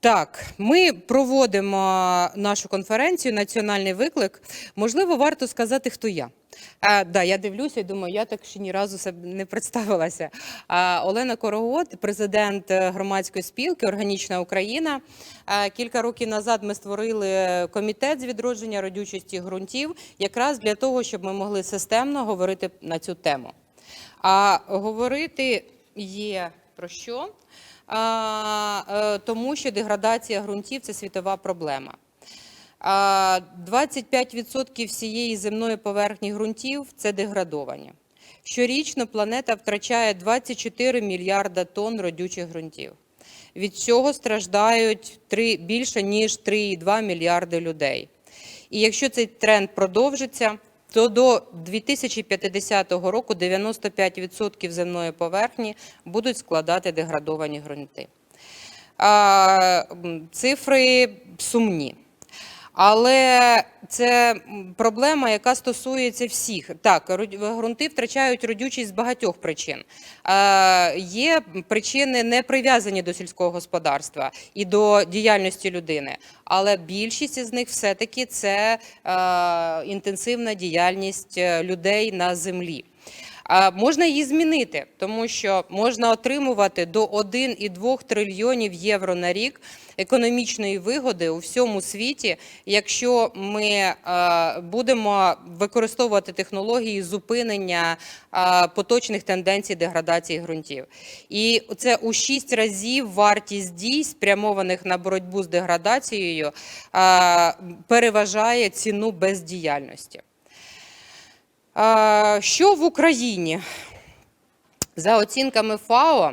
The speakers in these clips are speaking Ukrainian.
Так, ми проводимо нашу конференцію Національний виклик. Можливо, варто сказати, хто я. А, да, я дивлюся і думаю, я так ще ні разу себе не представилася. А, Олена Корогот, президент е, громадської спілки Органічна Україна. А, кілька років назад ми створили комітет з відродження родючості ґрунтів, якраз для того, щоб ми могли системно говорити на цю тему. А говорити є про що? Е, тому що деградація ґрунтів це світова проблема. 25% всієї земної поверхні ґрунтів це деградовані. Щорічно планета втрачає 24 мільярда тонн родючих ґрунтів. Від цього страждають три, більше ніж 3,2 мільярди людей. І якщо цей тренд продовжиться, то до 2050 року 95% земної поверхні будуть складати деградовані ґрунти. Цифри сумні. Але це проблема, яка стосується всіх. Так, ґрунти втрачають родючість з багатьох причин. Е, Є причини не прив'язані до сільського господарства і до діяльності людини, але більшість із них все-таки це е, інтенсивна діяльність е, людей на землі. Можна її змінити, тому що можна отримувати до 1,2 трильйонів євро на рік економічної вигоди у всьому світі, якщо ми будемо використовувати технології зупинення поточних тенденцій деградації ґрунтів. І це у 6 разів вартість дій, спрямованих на боротьбу з деградацією, переважає ціну бездіяльності. Що в Україні? За оцінками ФАО,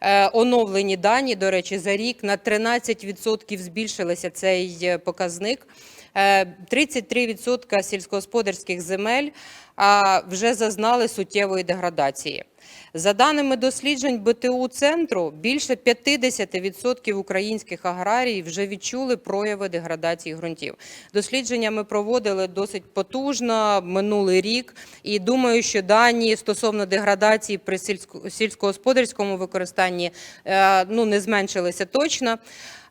е, оновлені дані, до речі, за рік на 13% збільшилися цей е, показник. Е, 33% сільськогосподарських земель вже зазнали суттєвої деградації. За даними досліджень БТУ центру, більше 50% українських аграріїв вже відчули прояви деградації ґрунтів. Дослідження ми проводили досить потужно минулий рік, і думаю, що дані стосовно деградації при сільсько- сільськогосподарському використанні е, ну, не зменшилися точно.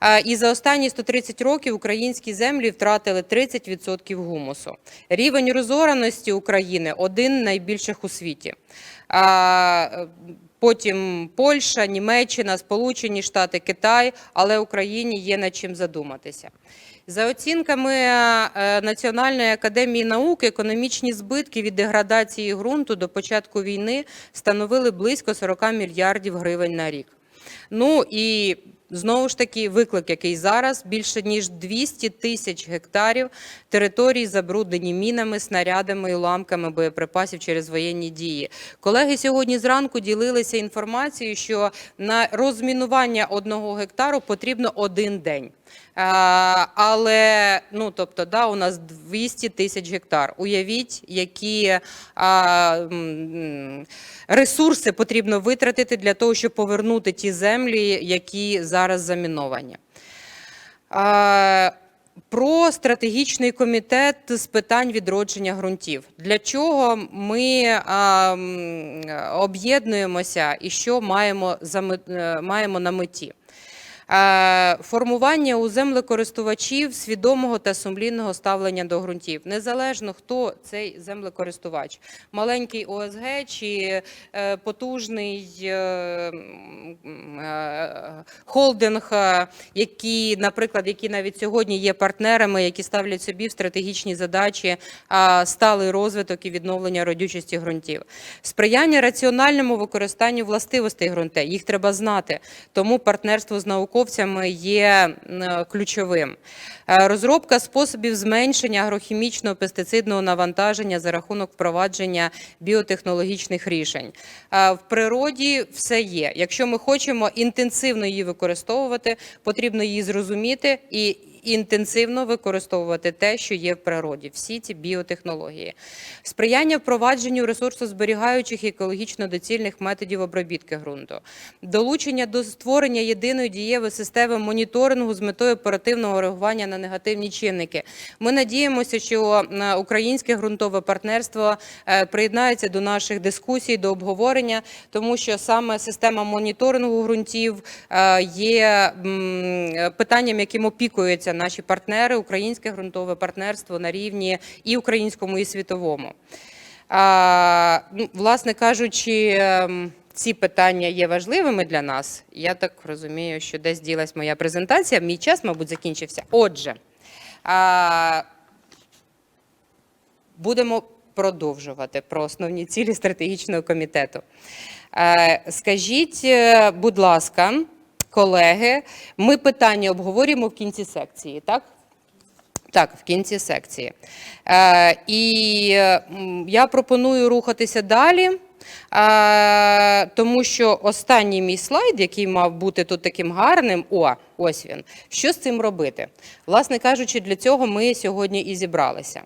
Е, І за останні 130 років українські землі втратили 30% гумусу. Рівень розораності України один найбільших у світі. Потім Польща, Німеччина, Сполучені Штати, Китай, але Україні є над чим задуматися. За оцінками е, Національної академії наук, економічні збитки від деградації ґрунту до початку війни становили близько 40 мільярдів гривень на рік. Ну і знову ж таки виклик, який зараз більше ніж 200 тисяч гектарів територій забруднені мінами, снарядами і уламками боєприпасів через воєнні дії. Колеги сьогодні зранку ділилися інформацією, що на розмінування одного гектару потрібно один день. А, але ну тобто, да, у нас 200 тисяч гектар. Уявіть, які а, ресурси потрібно витратити для того, щоб повернути ті землі, які зараз заміновані. Про стратегічний комітет з питань відродження ґрунтів. Для чого ми об'єднуємося і що маємо, е, маємо на меті? Е, Формування у землекористувачів свідомого та сумлінного ставлення до ґрунтів, незалежно хто цей землекористувач, маленький ОСГ чи е, потужний е, холдинг, які, наприклад, які навіть сьогодні є партнерами, які ставлять собі в стратегічні задачі сталий розвиток і відновлення родючості ґрунтів. Сприяння раціональному використанню властивостей ґрунтей. Їх треба знати. Тому партнерство з науковцями є ключовим. Е, Розробка способів зменшення агрохімічного пестицидного навантаження за рахунок впровадження біотехнологічних рішень. Е, В природі все є. Якщо ми хочемо інтенсивно її використовувати, потрібно її зрозуміти і інтенсивно використовувати те, що є в природі, всі ці біотехнології, сприяння впровадженню ресурсозберігаючих і екологічно доцільних методів обробітки ґрунту, долучення до створення єдиної дієвої системи моніторингу з метою оперативного реагування на негативні чинники. Ми надіємося, що е, українське ґрунтове партнерство е, приєднається до наших дискусій, до обговорення, тому що саме система моніторингу ґрунтів е, є питанням, яким наші партнери, українське ґрунтове партнерство на рівні і українському, і світовому. Ну, власне кажучи, ем, ці питання є важливими для нас. Я так розумію, що десь ділась моя презентація. Мій час, мабуть, закінчився. Отже, будемо продовжувати про основні цілі стратегічного комітету. Е, Скажіть, е, будь ласка, колеги, ми питання обговорюємо в кінці секції, так? Так, в кінці секції. Е, і я пропоную рухатися далі, е, тому що останній мій слайд, який мав бути тут таким гарним, о, ось він. Що з цим робити? Власне кажучи, для цього ми сьогодні і зібралися.